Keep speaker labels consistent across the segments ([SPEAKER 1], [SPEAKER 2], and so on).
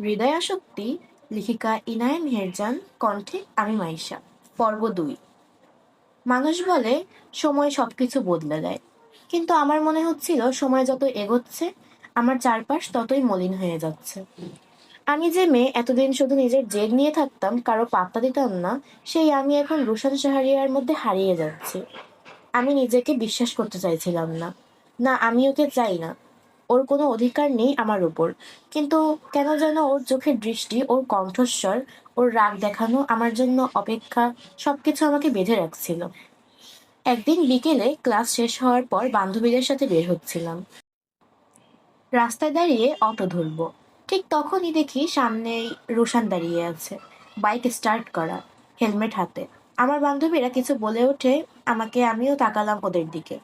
[SPEAKER 1] হৃদয়াসক্তি লেখিকা ইনায়া মেহেরজান কণ্ঠে আমি মাইশা। পর্ব দুই। মানুষ বলে, সময় সবকিছু বদলে দেয়। কিন্তু আমার মনে হচ্ছিল, সময় যত এগোচ্ছে, আমার চারপাশ ততই মলিন হয়ে যাচ্ছে। আমি যে মেয়ে, এতদিন শুধু নিজের জেদ নিয়ে থাকতাম, কারও পাত্তা দিতাম না, সেই আমি এখন রুশান শাহরিয়ার মধ্যে হারিয়ে যাচ্ছি। আমি নিজেকে বিশ্বাস করতে চাইছিলাম না। না, আমি ওকে চাই না। ওর কোনো অধিকার নেই আমার উপর। কিন্তু কেন যেন ওর চোখের দৃষ্টি, ওর কণ্ঠস্বর, ওর রাগ দেখানো আমার জন্য অপেক্ষা সবকিছু আমাকে বেঁধে রাখছিল। একদিন বিকেলে ক্লাস শেষ হওয়ার পর বান্ধবীদের সাথে বের হচ্ছিলাম। রাস্তায় দাঁড়িয়ে অটো ধরবো। ঠিক তখনই দেখি সামনেই রোশান দাঁড়িয়ে আছে, বাইক স্টার্ট করা, হেলমেট হাতে। আমার বান্ধবীরা কিছু বলে ওঠে, আমাকে আমিও তাকালাম ওদের দিকে।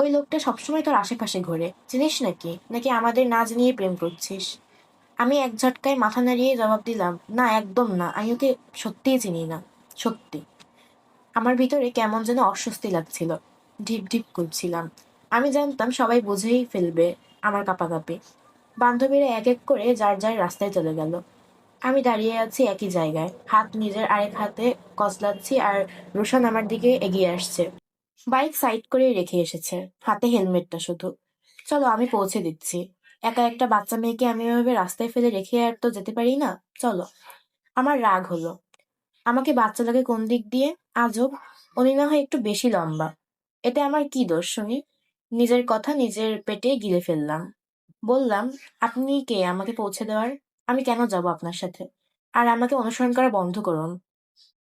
[SPEAKER 1] ওই লোকটা সবসময় তোর আশেপাশে ঘোরে। চিনিস নাকি? নাকি আমাদের না জানিয়ে প্রেম করছিস? আমি এক ঝটকায় মাথা নাড়িয়ে জবাব দিলাম, না, একদম না। আমি ওকে সত্যিই চিনি না। সত্যি। আমার ভিতরে কেমন যেন অস্বস্তি লাগছিল। ঢিপ ঢিপ করছিলাম। আমি জানতাম সবাই বুঝেই ফেলবে আমার কাঁপাকাঁপি। বান্ধবীরা এক এক করে যার যার রাস্তায় চলে গেল। আমি দাঁড়িয়ে আছি একই জায়গায়। হাত নিজের আরেক হাতে কসলাচ্ছি আর রোশন আমার দিকে এগিয়ে আসছে। বাইক সাইড করে রেখে এসেছে, হাতে হেলমেটটা শুধু। চলো, আমি পৌঁছে দিচ্ছি। একা একটা বাচ্চা মেয়েকে আমি এভাবে রাস্তায় ফেলে রেখে আর তো যেতে পারি না? চলো। আমার রাগ হলো। আমাকে বাচ্চা লাগে কোন দিক দিয়ে? আজব, উনি না হয় একটু বেশি লম্বা। এতে আমার কি দোষ, শুনি? নিজের কথা নিজের পেটে গিলে ফেললাম। বললাম, আপনি কে? আমাকে পৌঁছে দেওয়ার? আমি কেন যাব আপনার সাথে? আর আমাকে অনুসরণ করা বন্ধ করুন।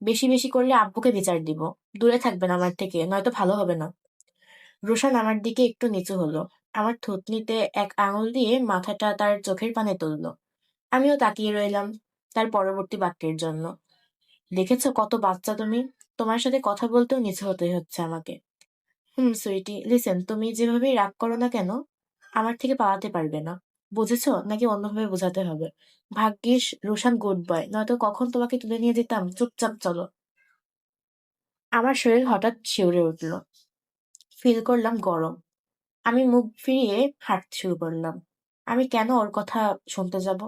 [SPEAKER 1] বেশি বেশি করলে আব্বুকে বিচার দিব। দূরে থাকবেন আমার থেকে, নয়তো ভালো হবে না। রোশান আমার দিকে একটু নিচু হলো। আমার থুতনিতে এক আঙুল দিয়ে মাথাটা তার চোখের পানে তুলল। আমিও তাকিয়ে রইলাম তার পরবর্তী বাক্যের জন্য। দেখেছ কত বাচ্চা তুমি? তোমার সাথে কথা বলতেও নিচু হতে হচ্ছে আমাকে। হুম, সুইটি, লিসেন, তুমি যেভাবেই রাগ করো না কেন, আমার থেকে পালাতে পারবে না। বুঝেছ? নাকি অন্যভাবে বোঝাতে হবে? ভাগ্যিস রোশান গুড বয় নয়তো কখন তোমাকে তুলে নিয়ে যেতাম? চুপচাপ চলো। আমার শরীর হঠাৎ শিউরে উঠল। ফিল করলাম গরম। আমি মুখ ফিরিয়ে হাঁটতে শুরু করলাম। আমি কেন ওর কথা শুনতে যাব?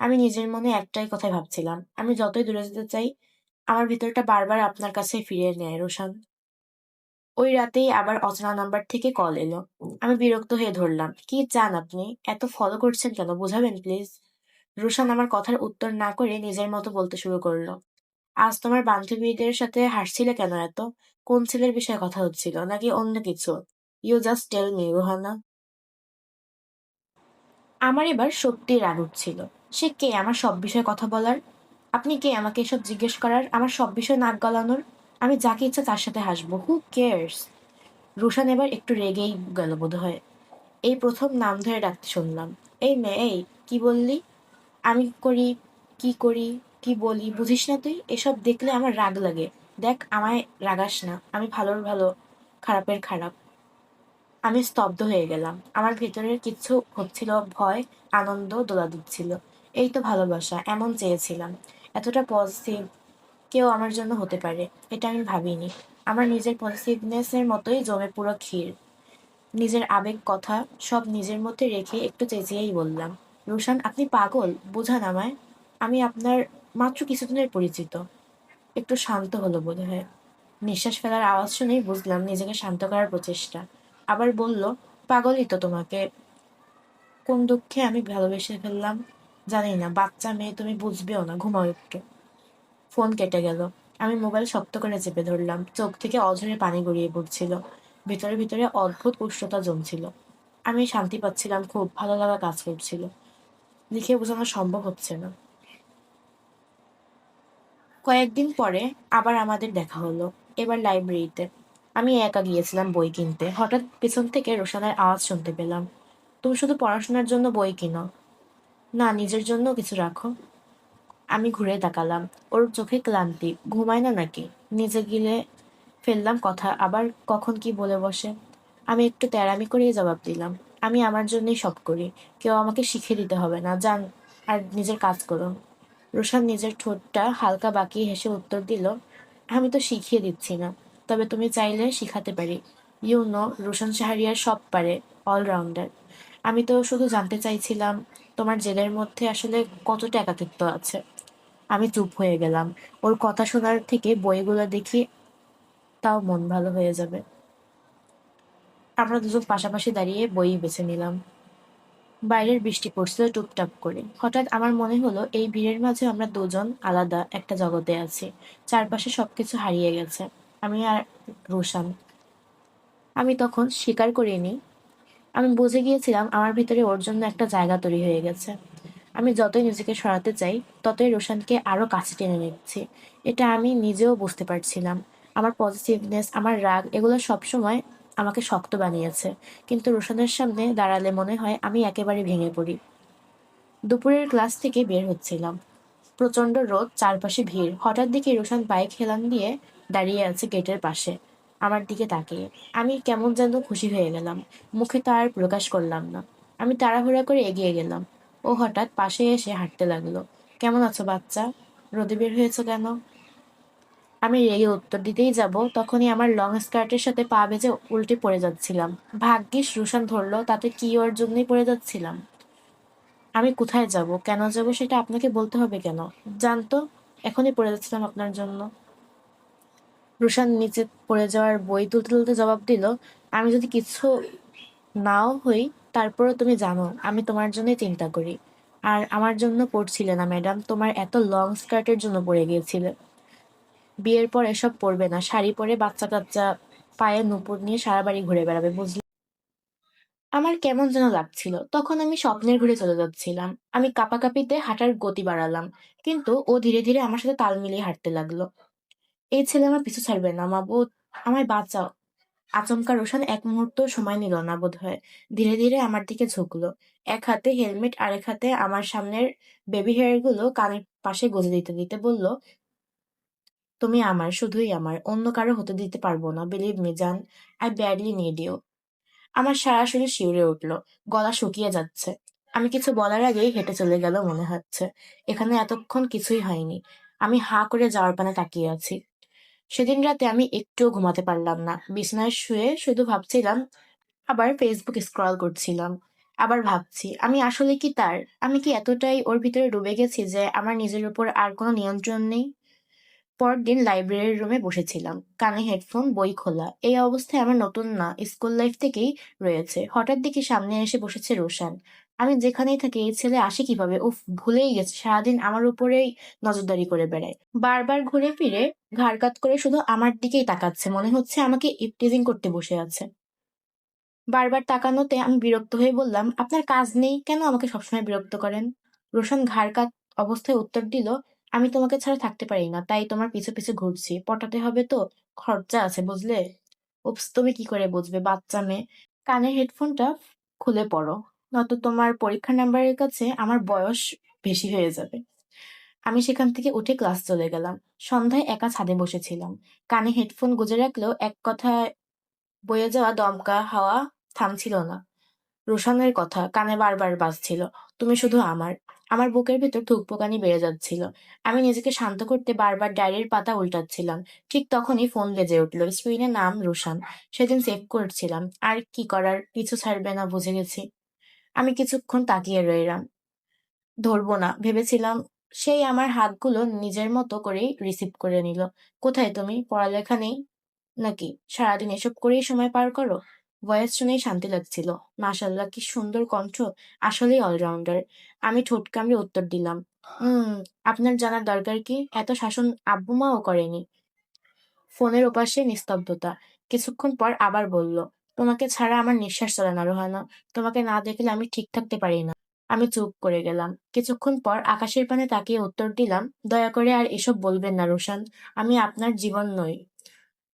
[SPEAKER 1] আমি নিজের মনে একটাই কথাই ভাবছিলাম। আমি যতই দূরে যেতে চাই, আমার ভিতরটা বারবার আপনার কাছে ফিরিয়ে নেয় রোশান। ওই রাতেই আবার অচেনা নাম্বার থেকে কল এলো। আমি বিরক্ত হয়ে ধরলাম, কি চান আপনি? এত ফলো করছেন কেন? বোঝাবেন প্লিজ রোশান আমার কথার উত্তর না করে নিজের মতো বলতে শুরু করল, আজ তোমার বান্ধবীদের সাথে হাসছিলে কেন এত? কোন ছেলের বিষয়ে কথা হচ্ছিল? নাকি অন্য কিছু? You just tell me Rohana. আমার এবার সত্যি রাগ উঠছিল, সে কে? আমার সব বিষয়ে কথা বলার? আপনি কে? আমাকে এসব জিজ্ঞেস করার? আমার সব বিষয়ে নাক গলানোর? আমি যাকে ইচ্ছা তার সাথে হাসবো। হু কেয়ার্স রুশান এবার একটু রেগেই গেল বোধ হয় এই প্রথম নাম ধরে ডাকতে শুনলাম। এই মেয়ে, এই, কি বললি? আমি করি, কি করি, কি বলি, বুঝিস না তুই? এসব দেখলে আমার রাগ লাগে। দেখ, আমায় রাগাস না। আমি ভালোর ভালো, খারাপের খারাপ। আমি স্তব্ধ হয়ে গেলাম। আমার ভেতরের কিছু হচ্ছিল ভয়, আনন্দ দোলা দিচ্ছিল এই তো ভালোবাসা, এমন চেয়েছিলাম। এতটা পজিটিভ কেউ আমার জন্য হতে পারে, এটা আমি ভাবিনি। আমার নিজের পজিটিভনেসের মতোই জমে পুরো ক্ষীর। নিজের আবেগ কথা সব নিজের মধ্যে রেখে একটু চেঁচিয়েই বললাম, রোশান, আপনি পাগল, বোঝান আমায়। আমি আপনার মাত্র কিছুদিনের পরিচিত। একটু শান্ত হলো বোধ হয় নিঃশ্বাস ফেলার আওয়াজ শুনেই বুঝলাম নিজেকে শান্ত করার প্রচেষ্টা। আবার বলল, পাগলই তো তোমাকে। কোন দুঃখে আমি ভালোবেসে ফেললাম? জানি না, বাচ্চা মেয়ে তুমি বুঝবেও না, ঘুমাও একটু। ফোন কেটে গেল। আমি মোবাইল শক্ত করে চেপে ধরলাম। চোখ থেকে অঝরে পানি গড়িয়ে পড়ছিল। ভিতরে ভিতরে অদ্ভুত উষ্ণতা জমছিল। আমি শান্তি পাচ্ছিলাম, খুব ভালো লাগা কাজ করছিল। লিখে বোঝানো সম্ভব হচ্ছে না। কয়েকদিন পরে আবার আমাদের দেখা হলো, এবার লাইব্রেরিতে। আমি একা গিয়েছিলাম বই কিনতে। হঠাৎ পেছন থেকে রোশানের আওয়াজ শুনতে পেলাম। তুমি শুধু পড়াশোনার জন্য বই কিনো। না, নিজের জন্য কিছু রাখো। আমি ঘুরে তাকালাম ওর চোখে ক্লান্তি। ঘুমায় না নাকি? নিজে গিলে ফেললাম কথা। আবার কখন কি বলে বসে? আমি একটু তেরামি করেই জবাব দিলাম। আমি আমার জন্যই সব করি। কেউ আমাকে শিখে দিতে হবে না। যান, আর নিজের কাজ করুন। রোশান নিজের ঠোঁটটা হালকা বাঁকিয়ে হেসে উত্তর দিল, আমি তো শিখিয়ে দিচ্ছি না। তবে তুমি চাইলে শিখাতে পারি। ইউ নো রোশন শাহরিয়ার সব পারে অলরাউন্ডার আমি তো শুধু জানতে চাইছিলাম, তোমার জেলের মধ্যে আসলে কতটা একাকিত্ব আছে? আমি চুপ হয়ে গেলাম। ওর কথা শোনার থেকে বইগুলো দেখি তাও মন ভালো হয়ে যাবে। আমরা দুজন পাশাপাশি দাঁড়িয়ে বই বেছে নিলাম। বাইরের বৃষ্টি পড়ছিল টুপটাপ করে। হঠাৎ আমার মনে হলো, এই ভিড়ের মাঝে আমরা দুজন আলাদা একটা জগতে আছি। চারপাশে সবকিছু হারিয়ে গেছে। আমি আর রোশান। আমি তখন স্বীকার করিনি। আমি বুঝে গিয়েছিলাম আমার ভিতরে ওর জন্য একটা জায়গা তৈরি হয়ে গেছে। আমি যতই নিজেকে সরাতে চাই, ততই রোশানকে আরও কাছে টেনে নিচ্ছি। এটা আমি নিজেও বুঝতে পারছিলাম। আমার পজিটিভনেস আমার রাগ, এগুলো সবসময় আমাকে শক্ত বানিয়েছে। কিন্তু রোশানের সামনে দাঁড়ালে মনে হয় আমি একেবারে ভেঙে পড়ি। দুপুরের ক্লাস থেকে বের হচ্ছিলাম। প্রচণ্ড রোদ, চারপাশে ভিড়। হঠাৎ দেখি রোশান বাইক হেলান দিয়ে দাঁড়িয়ে আছে গেটের পাশে। আমার দিকে তাকিয়ে। আমি কেমন যেন খুশি হয়ে গেলাম। মুখে তো আর প্রকাশ করলাম না। আমি তাড়াহুড়া করে এগিয়ে গেলাম। ও হঠাৎ পাশে এসে হাঁটতে লাগল। কেমন আছো বাচ্চা? রোদে বের হয়েছো কেন? আমি রেগে উত্তর দিতেই যাব। তখনই আমার লং স্কার্টের সাথে পা বেজে উল্টে পড়ে যাচ্ছিলাম। ভাগ্যিস রুশান ধরলো, তাতে কি ওর জন্যই পড়ে যাচ্ছিলাম? আমি কোথায় যাব? কেন যাব সেটা আপনাকে বলতে হবে কেন? জানতো, এখনই পড়ে যাচ্ছিলাম আপনার জন্য। রুশান নিচে পড়ে যাওয়ার বই তুলতে তুলতে জবাব দিল, আমি যদি কিছু নাও হই তারপরও তুমি জানো, আমি তোমার জন্যই চিন্তা করি। আর আমার জন্য পড়ছিলে না, ম্যাডাম। তোমার এত লং স্কার্টের জন্য পড়ে গিয়েছিলে। বিয়ের পর এসব পরবে না। শাড়ি পরে বাচ্চা কাচ্চা পায়ে নুপুর নিয়ে সারা বাড়ি ঘুরে বেড়াবে, বুঝলি? আমার কেমন যেন লাগছিল। তখন আমি স্বপ্নের ঘুরে চলে যাচ্ছিলাম। আমি কাপাকাপিতে হাঁটার গতি বাড়ালাম, কিন্তু ও ধীরে ধীরে আমার সাথে তাল মিলিয়ে হাঁটতে লাগল। এই ছেলে আমার পিছু ছাড়বে না মাবুদ আমায় বাঁচাও। আচমকা রোশান এক মুহূর্ত সময় নিল না বোধ হয় ধীরে ধীরে আমার দিকে ঝুঁকলো। এক হাতে হেলমেট, আরেক হাতে আমার সামনের বেবি হেয়ারগুলো কানের পাশে গজে দিতে দিতে বলল, তুমি আমার, শুধুই আমার, অন্য কারও হতে দিতে পারব না বিলিভ মি জান আই ব্যাডলি নিড ইউ আমার সারা শরীর শিউরে উঠল, গলা শুকিয়ে যাচ্ছে। আমি কিছু বলার আগেই হেঁটে চলে গেল মনে হচ্ছে। এখানে এতক্ষণ কিছুই হয়নি। আমি হা করে যাওয়ার পানে তাকিয়ে আছি। সেদিন রাতে আমি একটুও ঘুমাতে পারলাম না। বিছানায় শুয়ে শুধু ভাবছিলাম, আবার ফেসবুক স্ক্রল করছিলাম। আবার ভাবছি, আমি আসলে কি তার? আমি কি এতটাই ওর ভিতরে ডুবে গেছি যে আমার নিজের উপর আর কোনো নিয়ন্ত্রণ নেই? পরদিন লাইব্রেরির রুমে বসেছিলাম, কানে হেডফোন বই খোলা। এই অবস্থায় আমার নতুন না স্কুল লাইফ থেকেই রয়েছে। হঠাৎ দেখি সামনে এসে বসেছে রোশান। আমি যেখানেই থাকি, এই ছেলে আসে কীভাবে? উফ, ভুলেই গেছে। সারাদিন আমার উপরেই নজরদারি করে বেড়ায়। বারবার ঘুরে ফিরে ঘাড় কাত করে শুধু আমার দিকেই তাকাচ্ছে। মনে হচ্ছে আমাকে ইপটিজিং করতে বসে আছে। বারবার তাকানোতে আমি বিরক্ত হয়ে বললাম, আপনার কাজ নেই? কেন আমাকে সবসময় বিরক্ত করেন? রোশন ঘাড় কাত অবস্থায় উত্তর দিল, আমি তোমাকে ছাড়া থাকতে পারি না। তাই তোমার পিছু পিছু ঘুরছি। পটাতে হবে তো? খরচা আছে, বুঝলে? উপস তুমি কি করে বুঝবে, বাচ্চা মেয়ে? কানের হেডফোনটা খুলে পড়ো। নয়তো তোমার পরীক্ষার নাম্বারের কাছে আমার বয়স বেশি হয়ে যাবে। আমি সেখান থেকে উঠে ক্লাস চলে গেলাম। সন্ধ্যায় একা ছাদে বসেছিলাম। কানে হেডফোন গুজে রাখলেও এক কথায় বয়ে যাওয়া দমকা হাওয়া থামছিল না। রোশনের কথা কানে বারবার বাজছিল, তুমি শুধু আমার। আমার বুকের ভেতর ধুকপুকানি বেড়ে যাচ্ছিল। আমি নিজেকে শান্ত করতে বারবার ডায়েরির পাতা উল্টাচ্ছিলাম। ঠিক তখনই ফোন বেজে উঠল। স্ক্রিনে নাম রোশন। সেদিন সেভ করছিলাম। আর কি করার? কিছু ছাড়বে না, বুঝে গেছি। আমি কিছুক্ষণ তাকিয়ে রইলাম। ধরবো না, ভেবেছিলাম। সেই আমার হাতগুলো নিজের মতো করেই রিসিভ করে নিল। কোথায় তুমি? পড়ালেখা নেই? নাকি? সারাদিন এসব করেই সময় পার করো? ভয়েস শুনেই শান্তি লাগছিল। মাশাল্লাহ কি সুন্দর কণ্ঠ। আসলেই অলরাউন্ডার আমি ঠোঁট কামড়ে উত্তর দিলাম। হুম আপনার জানার দরকার কি? এত শাসন আব্বু মাও করেনি? ফোনের ওপাশে নিস্তব্ধতা। কিছুক্ষণ পর আবার বলল তোমাকে ছাড়া আমার নিঃশ্বাস চলে না, রোহানা। তোমাকে না দেখলে আমি ঠিক থাকতে পারি না। আমি চুপ করে গেলাম। কিছুক্ষণ পর আকাশের পানে তাকিয়ে উত্তর দিলাম, দয়া করে আর এসব বলবেন না, রোশান। আমি আপনার জীবন নই।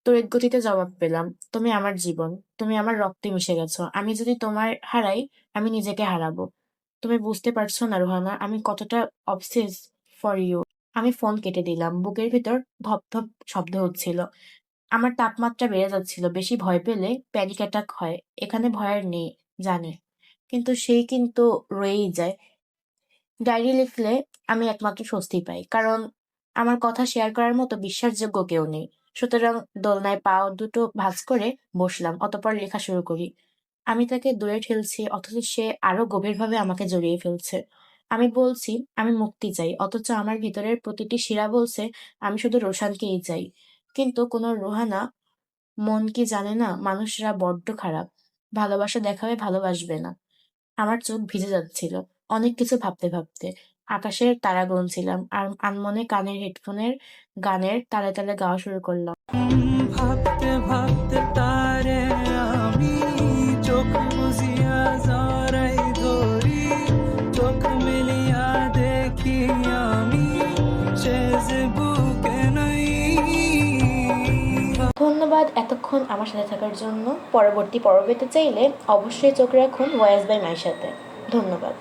[SPEAKER 1] তড়িৎ গতিতে জবাব পেলাম, তুমি আমার জীবন। তুমি আমার রক্তে মিশে গেছো। আমি যদি তোমার হারাই, আমি নিজেকে হারাবো। তুমি বুঝতে পারছ না, রোহানা, আমি কতটা অবসেস ফর ইউ আমি ফোন কেটে দিলাম। বুকের ভিতর ধপ ধপ শব্দ হচ্ছিল। আমার তাপমাত্রা বেড়ে যাচ্ছিল। বেশি ভয় পেলে প্যানিক অ্যাটাক হয়। এখানে ভয়ের নেই, জানি। কিন্তু সেই কিন্তু রয়েই যায়। ডায়েরি লিখলে আমি একমাত্র স্বস্তি পাই। কারণ আমার কথা শেয়ার করার মতো বিশ্বাসযোগ্য কেউ নেই। সুতরাং দোলনায় পা দুটো ভাঁজ করে বসলাম, অতপর লেখা শুরু করি। আমি তাকে দূরে ঠেলছি, অথচ সে আরও গভীরভাবে আমাকে জড়িয়ে ফেলছে। আমি বলছি, আমি মুক্তি চাই, অথচ আমার ভিতরের প্রতিটি শিরা বলছে, আমি শুধু রোশানকেই চাই। কিন্তু কোনো রোহানা মন কি জানে না মানুষরা বড্ড খারাপ। ভালোবাসা দেখাবে, ভালোবাসবে না। আমার চোখ ভিজে যাচ্ছিল অনেক কিছু ভাবতে ভাবতে। আকাশের তারা গুনছিলাম আর আনমনে কানের হেডফোনের গানের তালে তালে গাওয়া শুরু করলাম।
[SPEAKER 2] ভাবতে ভাবতে তারে
[SPEAKER 1] ধন্যবাদ এতক্ষণ আমার সাথে থাকার জন্য। পরবর্তী পর্বতে চাইলে অবশ্যই চোখ রাখুন ভয়েস বাই মাই সাথে। ধন্যবাদ।